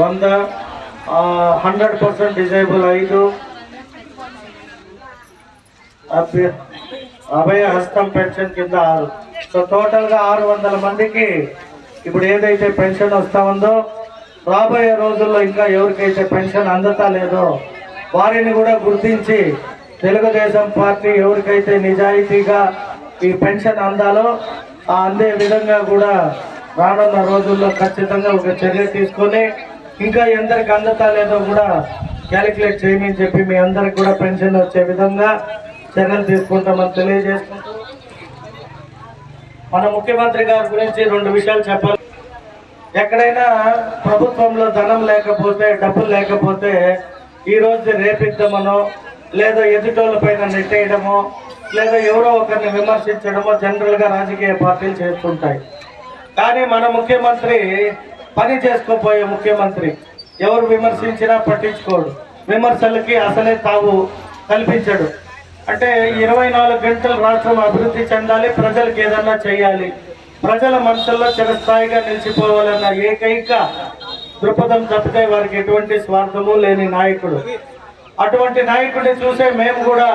వంద hundred percent డిజైబుల్ ఐదు. అభయ హస్తం పెన్షన్ కింద ఆరు. సో టోటల్గా ఆరు వందల మందికి ఇప్పుడు ఏదైతే పెన్షన్ వస్తా ఉందో రాబోయే రోజుల్లో ఇంకా ఎవరికైతే పెన్షన్ అందతా లేదో వారిని కూడా గుర్తించి తెలుగుదేశం పార్టీ ఎవరికైతే నిజాయితీగా ఈ పెన్షన్ అందాలో ఆ అందే విధంగా కూడా రానున్న రోజుల్లో ఖచ్చితంగా ఒక చర్య తీసుకొని ఇంకా ఎందరికి అందతా లేదో కూడా క్యాలిక్యులేట్ చేయమని చెప్పి మీ అందరికి కూడా పెన్షన్ వచ్చే విధంగా చర్యలు తీసుకుంటామని తెలియజేసుకుంటూ మన ముఖ్యమంత్రి గారి గురించి రెండు విషయాలు చెప్పాలి. ఎక్కడైనా ప్రభుత్వంలో ధనం లేకపోతే డబ్బులు లేకపోతే ఈ రోజు రేపిద్దామనో లేదా ఎదుటోళ్ళ పైన నెట్టేయడమో లేదా ఎవరో ఒకరిని విమర్శించడమో జనరల్గా రాజకీయ పార్టీలు చేస్తుంటాయి. కానీ మన ముఖ్యమంత్రి పని చేసుకోపోయే ముఖ్యమంత్రి. ఎవరు విమర్శించినా పట్టించుకోడు. విమర్శలకి అసలే తావు కల్పించడు. అంటే ఇరవై నాలుగు గంటలు రాష్ట్రం అభివృద్ధి చెందాలి ప్రజలకు ఏదన్నా చేయాలి. ప్రజల మనసుల్లో చిరస్థాయిగా నిలిచిపోవాలన్న ఏకైక దృక్పథం తప్పితే వారికి ఎటువంటి స్వార్థము లేని నాయకుడు. అటువంటి నాయకుడిని చూసే మేము కూడా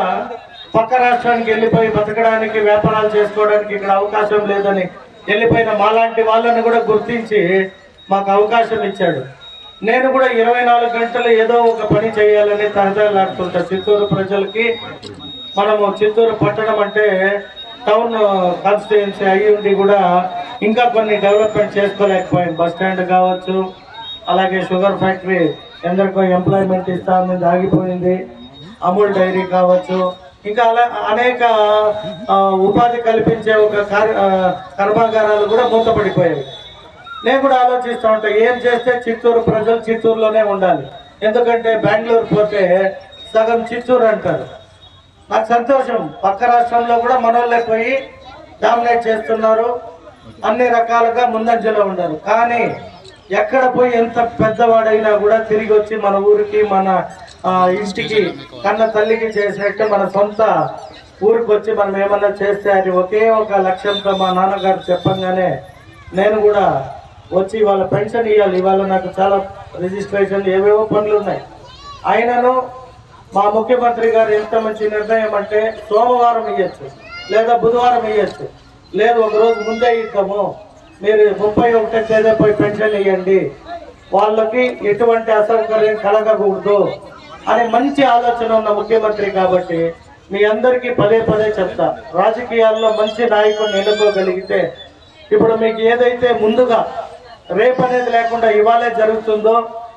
పక్క రాష్ట్రానికి వెళ్ళిపోయి బతకడానికి వ్యాపారాలు చేసుకోవడానికి ఇక్కడ అవకాశం లేదని వెళ్ళిపోయిన మాలాంటి వాళ్ళని కూడా గుర్తించి మాకు అవకాశం ఇచ్చాడు. నేను కూడా ఇరవై నాలుగు గంటలు ఏదో ఒక పని చేయాలని తహతలాడుతుంటా చిత్తూరు ప్రజలకి మనము చిత్తూరు పట్టణం అంటే టౌన్ కాన్స్టిట్యుయెన్సీ అయ్యి ఉండి కూడా ఇంకా కొన్ని డెవలప్మెంట్ చేసుకోలేకపోయింది బస్ స్టాండ్ కావచ్చు అలాగే షుగర్ ఫ్యాక్టరీ ఎందరికో ఎంప్లాయ్మెంట్ ఇస్తా ఉంది ఆగిపోయింది. అమూల్ డైరీ కావచ్చు ఇంకా అలా అనేక ఉపాధి కల్పించే ఒక కర్మాగారాలు కూడా మూతపడిపోయాయి. నేను కూడా ఆలోచిస్తూ ఉంటా ఏం చేస్తే చిత్తూరు ప్రజలు చిత్తూరులోనే ఉండాలి. ఎందుకంటే బెంగళూరు పోతే సగం చిత్తూరు అంటారు. నాకు సంతోషం పక్క రాష్ట్రంలో కూడా మనోళ్ళే పోయి డామినేట్ చేస్తున్నారు. అన్ని రకాలుగా ముందంజలో ఉన్నారు. కానీ ఎక్కడ పోయి ఎంత పెద్దవాడైనా కూడా తిరిగి వచ్చి మన ఊరికి మన ఇంటికి కన్న తల్లికి చేసినట్టు మన సొంత ఊరికి వచ్చి మనం ఏమన్నా చేస్తే అది ఒకే ఒక లక్ష్యంతో మా నాన్నగారు చెప్పంగానే నేను కూడా వచ్చి వాళ్ళ పెన్షన్ ఇవ్వాలి ఇవాళ నాకు చాలా రిజిస్ట్రేషన్ ఏవేవో పనులు ఉన్నాయి. ఆయనను మా ముఖ్యమంత్రి గారు ఎంత మంచి నిర్ణయం అంటే సోమవారం ఇవ్వచ్చు లేదా బుధవారం ఇవ్వచ్చు లేదు ఒక రోజు ముందే ఇద్దాము. మీరు ముప్పై ఒకటో తేదీ పోయి పెన్షన్ ఇవ్వండి వాళ్ళకి ఎటువంటి అసౌకర్యం కలగకూడదు అనే మంచి ఆలోచన ఉన్న ముఖ్యమంత్రి కాబట్టి మీ అందరికీ పదే పదే చెప్తా. రాజకీయాల్లో మంచి నాయకుడిని ఎన్నుకోగలిగితే ఇప్పుడు మీకు ఏదైతే ముందుగా రేపు అనేది లేకుండా ఇవాళే జరుగుతుందో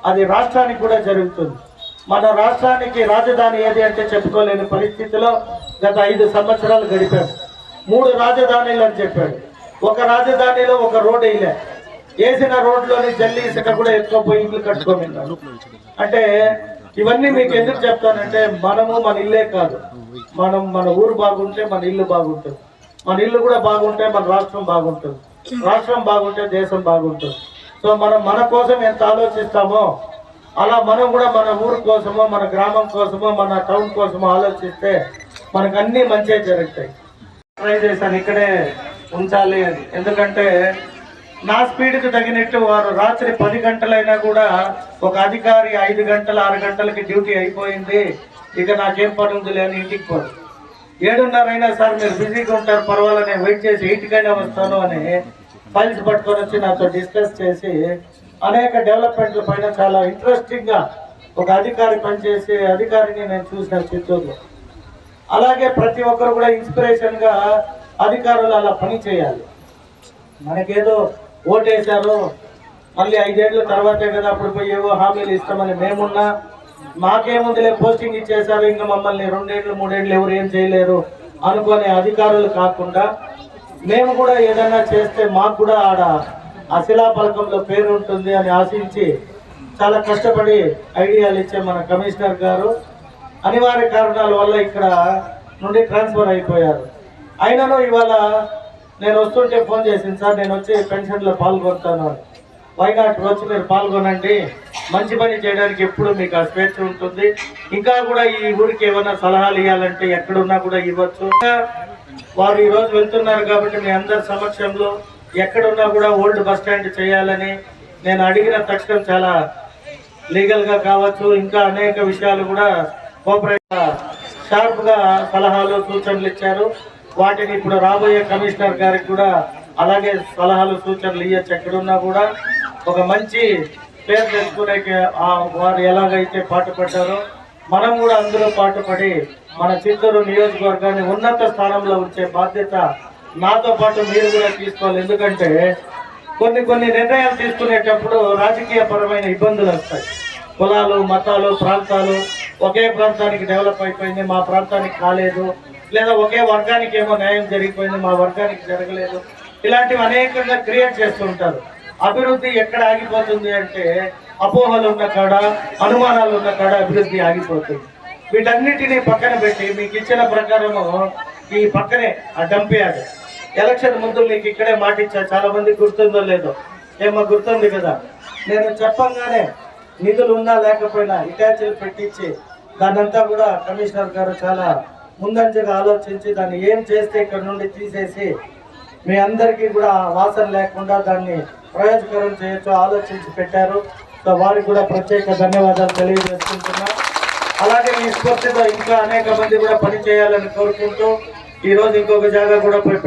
అది రాష్ట్రానికి కూడా జరుగుతుంది. మన రాష్ట్రానికి రాజధాని ఏది అంటే చెప్పుకోలేని పరిస్థితిలో గత ఐదు సంవత్సరాలు గడిపాడు మూడు రాజధానులు అని చెప్పాడు ఒక రాజధానిలో ఒక రోడ్డు వేయలే. వేసిన రోడ్లోని జల్లి ఇసుక కూడా ఎక్కువ పోయి ఇల్లు కట్టుకోమన్నారు. అంటే ఇవన్నీ మీకు ఎందుకు చెప్తానంటే మనము మన ఇల్లే కాదు. మనం మన ఊరు బాగుంటే మన ఇల్లు బాగుంటుంది. మన ఇల్లు కూడా బాగుంటే మన రాష్ట్రం బాగుంటుంది. రాష్ట్రం బాగుంటే దేశం బాగుంటుంది. సో మనం మన కోసం ఎంత ఆలోచిస్తామో అలా మనం కూడా మన ఊరు కోసమో మన గ్రామం కోసమో మన టౌన్ కోసమో ఆలోచిస్తే మనకు అన్ని మంచిగా జరుగుతాయి. ట్రై చేశాను ఇక్కడే ఉంచాలి అని. ఎందుకంటే నా స్పీడ్కి తగినట్టు వారు రాత్రి పది గంటలైనా కూడా ఒక అధికారి ఐదు గంటల ఆరు గంటలకి డ్యూటీ అయిపోయింది. ఇక నాకేం పని ఉందిలే అని ఇంటికి పోదు ఏడున్నరైనా సార్ మీరు బిజీగా ఉంటారు పర్వాలేదు నేను వెయిట్ చేసి ఎయిట్కైనా వస్తాను అని ఫైల్స్ పట్టుకొని వచ్చి నాతో డిస్కస్ చేసి అనేక డెవలప్మెంట్ల పైన చాలా ఇంట్రెస్టింగ్గా ఒక అధికారి పనిచేసే అధికారిని నేను చూసిన చిత్తూరులో. అలాగే ప్రతి ఒక్కరు కూడా ఇన్స్పిరేషన్గా అధికారులు అలా పని చేయాలి. మనకేదో ఓటేశారు మళ్ళీ ఐదేళ్ళ తర్వాతే కదా అప్పుడు పోయి ఏవో హామీలు ఇస్తామని మేమున్నా మాకేముందులే పోస్టింగ్ ఇచ్చేశారు ఇంకా మమ్మల్ని రెండేళ్ళు మూడేళ్ళు ఎవరు ఏం చేయలేరు అనుకునే అధికారులు కాకుండా మేము కూడా ఏదైనా చేస్తే మాకు కూడా ఆడ ఆ శిలాఫలకంలో పేరు ఉంటుంది అని ఆశించి చాలా కష్టపడి ఐడియాలు ఇచ్చే మన కమిషనర్ గారు. అనివార్య కారణాల వల్ల ఇక్కడ నుండి ట్రాన్స్ఫర్ అయిపోయారు. అయినను ఇవాళ నేను వస్తుంటే ఫోన్ చేసింది సార్ నేను వచ్చి పెన్షన్లో పాల్గొంటాను. వైనాట్ వచ్చి మీరు పాల్గొనండి. మంచి పని చేయడానికి ఎప్పుడు మీకు ఆ స్వేచ్ఛ ఉంటుంది. ఇంకా కూడా ఈ ఊరికి ఏమైనా సలహాలు ఇవ్వాలంటే ఎక్కడున్నా కూడా ఇవ్వచ్చు. వారు ఈరోజు వెళ్తున్నారు కాబట్టి మీ అందరి సమక్షంలో ఎక్కడున్నా కూడా ఓల్డ్ బస్ స్టాండ్ చేయాలని నేను అడిగిన తక్షణం చాలా లీగల్గా కావచ్చు. ఇంకా అనేక విషయాలు కూడా కోఆపరేట్ షార్ప్గా సలహాలు సూచనలు ఇచ్చారు. వాటిని ఇప్పుడు రాబోయే కమిషనర్ గారికి కూడా అలాగే సలహాలు సూచనలు ఇవ్వచ్చు ఎక్కడున్నా కూడా. ఒక మంచి పేరు తెచ్చుకునే వారు ఎలాగైతే పాటుపడ్డారో మనం కూడా అందులో పాటుపడి మన చిత్తూరు నియోజకవర్గాన్ని ఉన్నత స్థానంలో ఉంచే బాధ్యత నాతో పాటు మీరు కూడా తీసుకోవాలి. ఎందుకంటే కొన్ని కొన్ని నిర్ణయాలు తీసుకునేటప్పుడు రాజకీయ పరమైన ఇబ్బందులు వస్తాయి. కులాలు మతాలు ప్రాంతాలు ఒకే ప్రాంతానికి డెవలప్ అయిపోయింది మా ప్రాంతానికి కాలేదు లేదా ఒకే వర్గానికి ఏమో న్యాయం జరిగిపోయింది మా వర్గానికి జరగలేదు. ఇలాంటివి అనేకంగా క్రియేట్ చేస్తూ ఉంటారు. అభివృద్ధి ఎక్కడ ఆగిపోతుంది అంటే అపోహలు ఉన్న కాడ అనుమానాలు ఉన్న కాడ అభివృద్ధి ఆగిపోతుంది. వీటన్నిటినీ పక్కన పెట్టి మీకు ఇచ్చిన ప్రకారము ఈ పక్కనే ఆ డంప్ ఎలక్షన్ ముందు మీకు ఇక్కడే మాట ఇచ్చా చాలా మంది గుర్తుందో లేదో? ఏమో గుర్తుంది కదా? నేను చెప్పంగానే నిధులు ఉన్నా లేకపోయినా ఇటాచీలు పెట్టించి దాన్నంతా కూడా కమిషనర్ గారు చాలా ముందంజగా ఆలోచించి దాన్ని ఏం చేస్తే ఇక్కడ నుండి తీసేసి మీ అందరికీ కూడా వాసన లేకుండా దాన్ని ప్రయోజకరం చేయొచ్చు ఆలోచించి పెట్టారు. సో వారికి కూడా ప్రత్యేక ధన్యవాదాలు తెలియజేసుకుంటున్నాం. అలాగే ఈ స్ఫూర్తితో ఇంకా అనేక మంది కూడా పని చేయాలని కోరుకుంటూ ఈ రోజు ఇంకొక జాగా కూడా పోయి